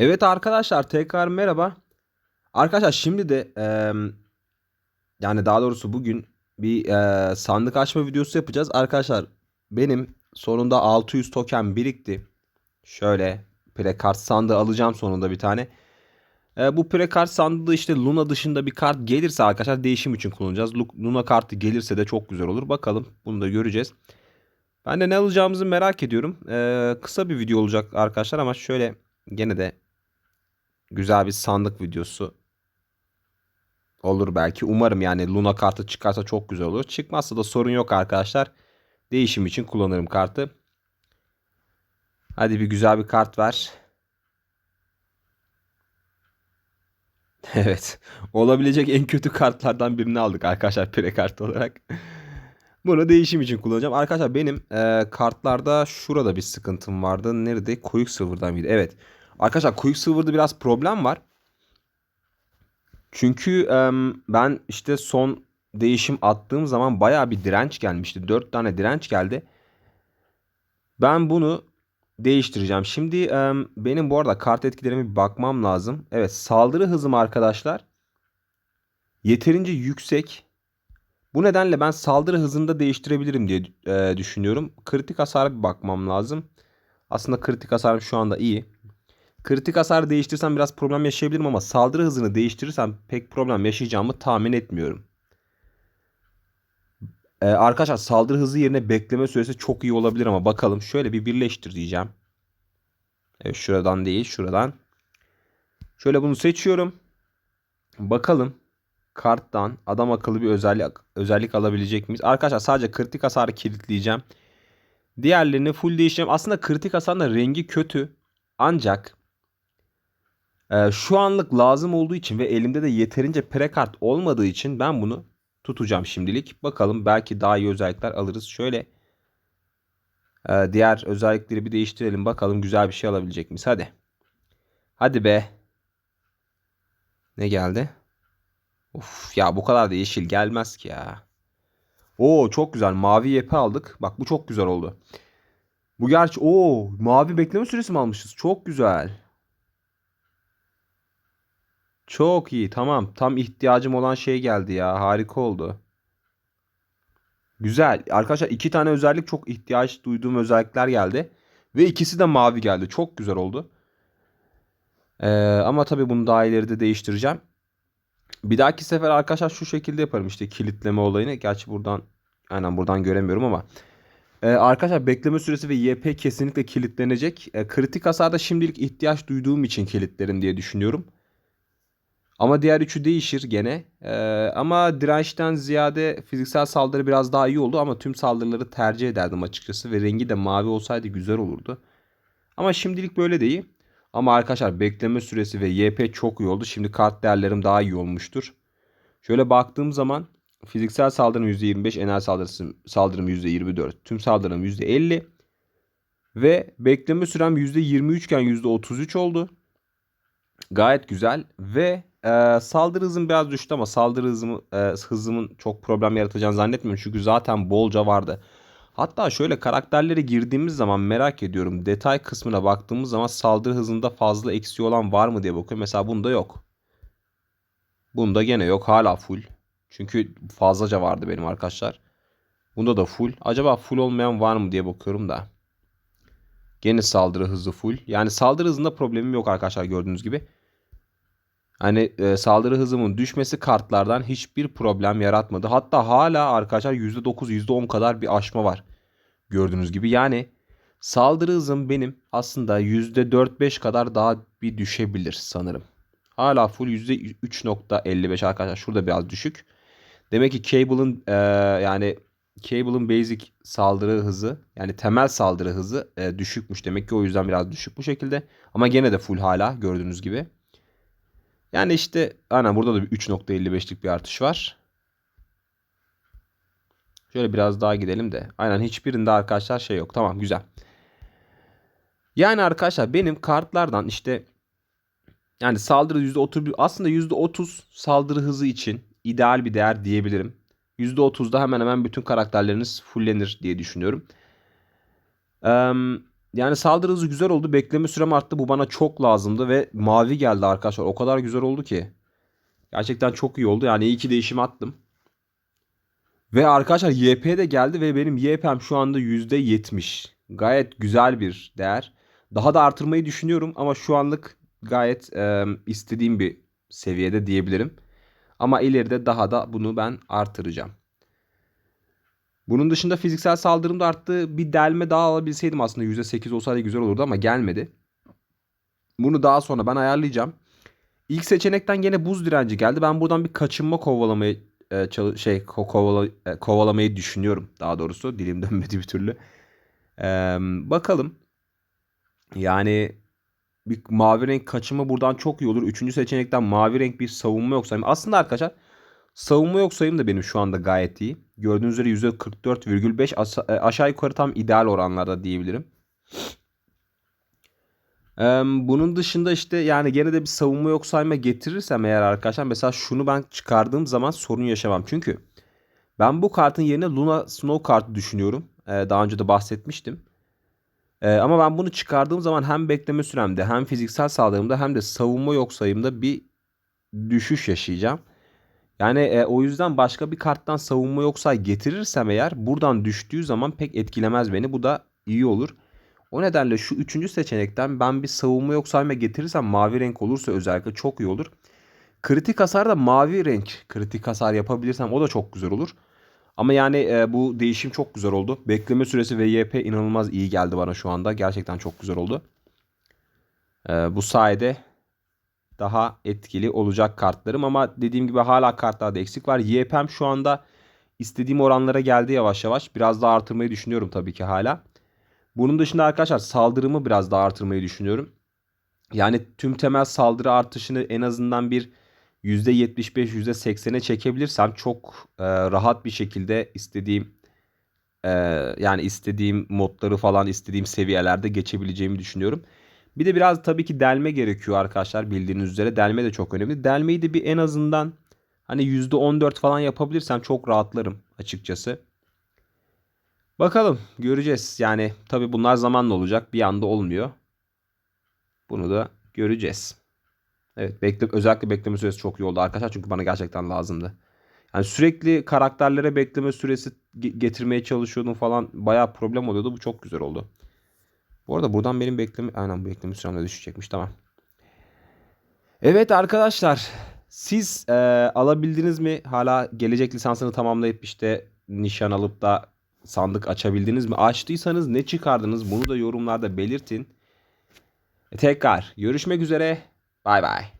Evet arkadaşlar tekrar merhaba. Arkadaşlar şimdi de eee, yani daha doğrusu bugün bir eee, sandık açma videosu yapacağız. Arkadaşlar benim sonunda 600 token birikti. Şöyle prekart sandığı alacağım sonunda bir tane. Eee, bu prekart sandığı işte Luna dışında bir kart gelirse arkadaşlar değişim için kullanacağız. Lu- Luna kartı gelirse de çok güzel olur. Bakalım bunu da göreceğiz. Ben de ne alacağımızı merak ediyorum. Eee, kısa bir video olacak arkadaşlar ama şöyle gene de güzel bir sandık videosu olur belki. Umarım yani Luna kartı çıkarsa çok güzel olur. Çıkmazsa da sorun yok arkadaşlar. Değişim için kullanırım kartı. Hadi bir güzel bir kart ver. Evet. Olabilecek en kötü kartlardan birini aldık arkadaşlar pre kart olarak. Bunu değişim için kullanacağım. Arkadaşlar benim e, kartlarda şurada bir sıkıntım vardı. Nerede? Quicksilver'dan mıydı? Evet. Arkadaşlar Quicksilver'da biraz problem var. Çünkü ben işte son değişim attığım zaman bayağı bir direnç gelmişti. 4 tane direnç geldi. Ben bunu değiştireceğim. Şimdi benim bu arada kart etkilerime bir bakmam lazım. Evet saldırı hızım arkadaşlar yeterince yüksek. Bu nedenle ben saldırı hızını da değiştirebilirim diye düşünüyorum. Kritik hasara bir bakmam lazım. Aslında kritik hasarım şu anda iyi. Kritik hasar değiştirsem biraz problem yaşayabilirim ama saldırı hızını değiştirirsem pek problem yaşayacağımı tahmin etmiyorum. Ee, arkadaşlar saldırı hızı yerine bekleme süresi çok iyi olabilir ama bakalım. Şöyle bir birleştir diyeceğim. Evet şuradan değil şuradan. Şöyle bunu seçiyorum. Bakalım karttan adam akıllı bir özellik özellik alabilecek miyiz? Arkadaşlar sadece kritik hasarı kilitleyeceğim. Diğerlerini full değiştireceğim. Aslında kritik hasarın da rengi kötü. Ancak ee, şu anlık lazım olduğu için ve elimde de yeterince prekart olmadığı için ben bunu tutacağım şimdilik. Bakalım belki daha iyi özellikler alırız. Şöyle e, diğer özellikleri bir değiştirelim. Bakalım güzel bir şey alabilecek miyiz? Hadi. Hadi be. Ne geldi? Of ya bu kadar da yeşil gelmez ki ya. Oo çok güzel. Mavi yepe aldık. Bak bu çok güzel oldu. Bu gerçi o mavi bekleme süresi mi almışız? Çok güzel. Çok iyi tamam. Tam ihtiyacım olan şey geldi ya. Harika oldu. Güzel. Arkadaşlar iki tane özellik çok ihtiyaç duyduğum özellikler geldi. Ve ikisi de mavi geldi. Çok güzel oldu. Ee, ama tabii bunu daha ileride değiştireceğim. Bir dahaki sefer arkadaşlar şu şekilde yaparım işte kilitleme olayını. Gerçi buradan aynen buradan göremiyorum ama. Ee, arkadaşlar bekleme süresi ve YP kesinlikle kilitlenecek. Ee, kritik hasarda şimdilik ihtiyaç duyduğum için kilitlerim diye düşünüyorum. Ama diğer üçü değişir gene. Ee, ama dirençten ziyade fiziksel saldırı biraz daha iyi oldu ama tüm saldırıları tercih ederdim açıkçası ve rengi de mavi olsaydı güzel olurdu. Ama şimdilik böyle değil. Ama arkadaşlar bekleme süresi ve YP çok iyi oldu. Şimdi kart değerlerim daha iyi olmuştur. Şöyle baktığım zaman fiziksel saldırım %25, enerji saldırısı, saldırım %24, tüm saldırım %50 ve bekleme sürem %23 iken %33 oldu. Gayet güzel ve e, saldırı hızım biraz düştü ama saldırı hızımı, e, hızımın çok problem yaratacağını zannetmiyorum. Çünkü zaten bolca vardı. Hatta şöyle karakterlere girdiğimiz zaman merak ediyorum. Detay kısmına baktığımız zaman saldırı hızında fazla eksiği olan var mı diye bakıyorum. Mesela bunda yok. Bunda gene yok. Hala full. Çünkü fazlaca vardı benim arkadaşlar. Bunda da full. Acaba full olmayan var mı diye bakıyorum da. Gene saldırı hızı full. Yani saldırı hızında problemim yok arkadaşlar gördüğünüz gibi. Hani e, saldırı hızımın düşmesi kartlardan hiçbir problem yaratmadı. Hatta hala arkadaşlar %9 %10 kadar bir aşma var. Gördüğünüz gibi yani saldırı hızım benim aslında %4-5 kadar daha bir düşebilir sanırım. Hala full %3.55 arkadaşlar şurada biraz düşük. Demek ki Cable'ın e, yani Cable'ın basic saldırı hızı yani temel saldırı hızı e, düşükmüş. Demek ki o yüzden biraz düşük bu şekilde. Ama gene de full hala gördüğünüz gibi. Yani işte aynen burada da bir 3.55'lik bir artış var. Şöyle biraz daha gidelim de. Aynen hiçbirinde arkadaşlar şey yok. Tamam güzel. Yani arkadaşlar benim kartlardan işte yani saldırı %30 aslında %30 saldırı hızı için ideal bir değer diyebilirim. %30'da hemen hemen bütün karakterleriniz fullenir diye düşünüyorum. Ee, yani saldırı hızı güzel oldu. Bekleme sürem arttı. Bu bana çok lazımdı ve mavi geldi arkadaşlar. O kadar güzel oldu ki. Gerçekten çok iyi oldu. Yani iyi ki değişim attım. Ve arkadaşlar YP de geldi ve benim YP'm şu anda %70. Gayet güzel bir değer. Daha da artırmayı düşünüyorum ama şu anlık gayet e, istediğim bir seviyede diyebilirim. Ama ileride daha da bunu ben artıracağım. Bunun dışında fiziksel saldırım da arttı. Bir delme daha alabilseydim aslında %8 olsaydı güzel olurdu ama gelmedi. Bunu daha sonra ben ayarlayacağım. İlk seçenekten gene buz direnci geldi. Ben buradan bir kaçınma kovalamayı e, şey ko- kovala, e, kovalamayı düşünüyorum daha doğrusu. Dilim dönmedi bir türlü. E, bakalım. Yani bir mavi renk kaçınma buradan çok iyi olur. Üçüncü seçenekten mavi renk bir savunma yok sayım. Aslında arkadaşlar savunma yok sayım da benim şu anda gayet iyi. Gördüğünüz üzere %44,5 asa- e, aşağı yukarı tam ideal oranlarda diyebilirim. Bunun dışında işte yani gene de bir savunma yok sayma getirirsem eğer arkadaşlar mesela şunu ben çıkardığım zaman sorun yaşamam. Çünkü ben bu kartın yerine Luna Snow kartı düşünüyorum. Eee, daha önce de bahsetmiştim. Eee, ama ben bunu çıkardığım zaman hem bekleme süremde hem fiziksel saldırımda hem de savunma yok sayımda bir düşüş yaşayacağım. Yani e, o yüzden başka bir karttan savunma yok say getirirsem eğer buradan düştüğü zaman pek etkilemez beni. Bu da iyi olur. O nedenle şu üçüncü seçenekten ben bir savunma yok sayma getirirsem mavi renk olursa özellikle çok iyi olur. Kritik hasar da mavi renk kritik hasar yapabilirsem o da çok güzel olur. Ama yani e, bu değişim çok güzel oldu. Bekleme süresi ve YP inanılmaz iyi geldi bana şu anda. Gerçekten çok güzel oldu. E, bu sayede daha etkili olacak kartlarım ama dediğim gibi hala kartlarda eksik var. YP'm şu anda istediğim oranlara geldi yavaş yavaş. Biraz daha artırmayı düşünüyorum tabii ki hala. Bunun dışında arkadaşlar saldırımı biraz daha artırmayı düşünüyorum. Yani tüm temel saldırı artışını en azından bir %75 %80'e çekebilirsem çok e, rahat bir şekilde istediğim e, yani istediğim modları falan istediğim seviyelerde geçebileceğimi düşünüyorum. Bir de biraz tabii ki delme gerekiyor arkadaşlar bildiğiniz üzere. Delme de çok önemli. Delmeyi de bir en azından hani %14 falan yapabilirsem çok rahatlarım açıkçası. Bakalım göreceğiz. Yani tabii bunlar zamanla olacak. Bir anda olmuyor. Bunu da göreceğiz. Evet bekle, özellikle bekleme süresi çok iyi oldu arkadaşlar. Çünkü bana gerçekten lazımdı. Yani sürekli karakterlere bekleme süresi ge- getirmeye çalışıyordum falan. Bayağı problem oluyordu. Bu çok güzel oldu. Bu arada buradan benim bekleme... Aynen bu bekleme sürem de düşecekmiş. Tamam. Evet arkadaşlar. Siz e, alabildiniz mi? Hala gelecek lisansını tamamlayıp işte nişan alıp da sandık açabildiniz mi? Açtıysanız ne çıkardınız? Bunu da yorumlarda belirtin. E, tekrar görüşmek üzere. Bay bay.